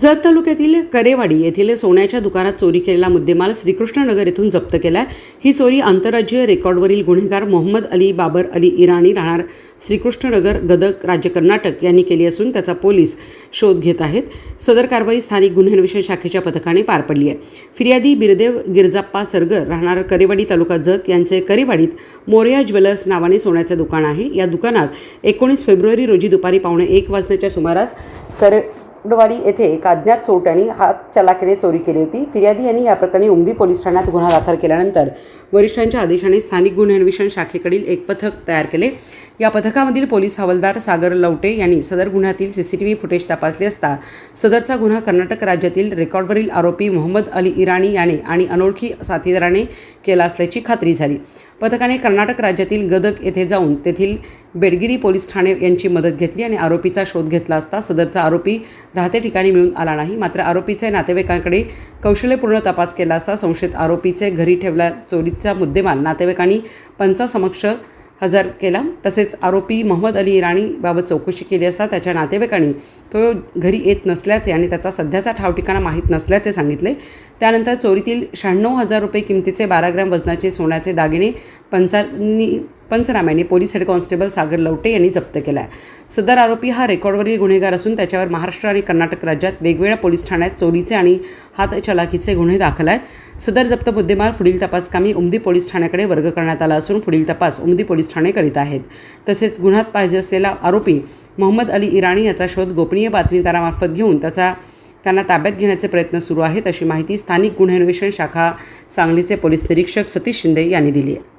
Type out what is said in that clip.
जत तालुक्यातील करेवाडी येथील सोन्याच्या दुकानात चोरी केलेला मुद्देमाल श्रीकृष्णनगर येथून जप्त केला ही चोरी आंतरराज्यीय रेकॉर्डवरील गुन्हेगार मोहम्मद अली बाबर अली इराणी राहणार श्रीकृष्णनगर गदक राज्य कर्नाटक यांनी केली असून त्याचा पोलीस शोध घेत आहेत. सदर कारवाई स्थानिक गुन्हे अन्वेषण शाखेच्या पथकाने पार पडली आहे. फिर्यादी बिरदेव गिरजाप्पा सरगर राहणार करेवाडी तालुका जत यांचे करेवाडीत मोरया ज्वेलर्स नावाने सोन्याचे दुकान आहे. या दुकानात एकोणीस फेब्रुवारी रोजी दुपारी पावणे एक वाजण्याच्या सुमारास करे डवाडी येथे एका अज्ञात चोरट्याने हात चलाकीने चोरी केली होती. फिर्यादी यांनी या प्रकरणी उमदी पोलीस ठाण्यात गुन्हा दाखल केल्यानंतर वरिष्ठांच्या आदेशाने स्थानिक गुन्हे अन्वेषण शाखेकडील एक पथक तयार केले. या पथकामधील पोलीस हवालदार सागर लवटे यांनी सदर गुन्ह्यातील सीसीटीव्ही फुटेज तपासले असता सदरचा गुन्हा कर्नाटक राज्यातील रेकॉर्डवरील आरोपी मोहम्मद अली इराणी याने आणि अनोळखी साथीदाराने केला असल्याची खात्री झाली. पथकाने कर्नाटक राज्यातील गदक येथे जाऊन तेथील बेडगिरी पोलीस ठाणे यांची मदत घेतली आणि आरोपीचा शोध घेतला असता सदरचा आरोपी राहते ठिकाणी मिळून आला नाही मात्र आरोपीचे नातेवाईकांकडे कौशल्यपूर्ण तपास केला असता संशयित आरोपीचे घरी ठेवला चोरीचा मुद्देमाल नातेवाईकांनी पंचासमक्ष हजर केला. तसेच आरोपी मोहम्मद अली इराणीबाबत चौकशी केली असता त्याच्या नातेवाईकांनी तो घरी येत नसल्याचे आणि त्याचा सध्याचा ठाव ठिकाणा माहीत नसल्याचे सांगितले. त्यानंतर चोरीतील शहाण्णव हजार रुपये किमतीचे बारा ग्रॅम वजनाचे सोन्याचे दागिने पंचांनी पंचनाम्याने police head constable Sagar Lavate यांनी जप्त केला आहे सदर आरोपी हा रेकॉर्डवरील गुन्हेगार असून त्याच्यावर महाराष्ट्र आणि कर्नाटक राज्यात वेगवेगळ्या पोलीस ठाण्यात चोरीचे आणि हातचलाकीचे गुन्हे दाखल आहेत. सदर जप्त मुद्देमाल पुढील तपासकामी उमदी पोलीस ठाण्याकडे वर्ग करण्यात आला असून पुढील तपास उमदी पोलीस ठाणे करीत आहेत. तसेच गुन्ह्यात पाहिजे असलेला आरोपी मोहम्मद अली इराणी याचा शोध गोपनीय बातमीदारामार्फत घेऊन त्याचा त्यांना ताब्यात घेण्याचे प्रयत्न सुरू आहेत अशी माहिती स्थानिक गुन्हे अन्वेषण शाखा सांगलीचे पोलीस निरीक्षक सतीश शिंदे यांनी दिली आहे.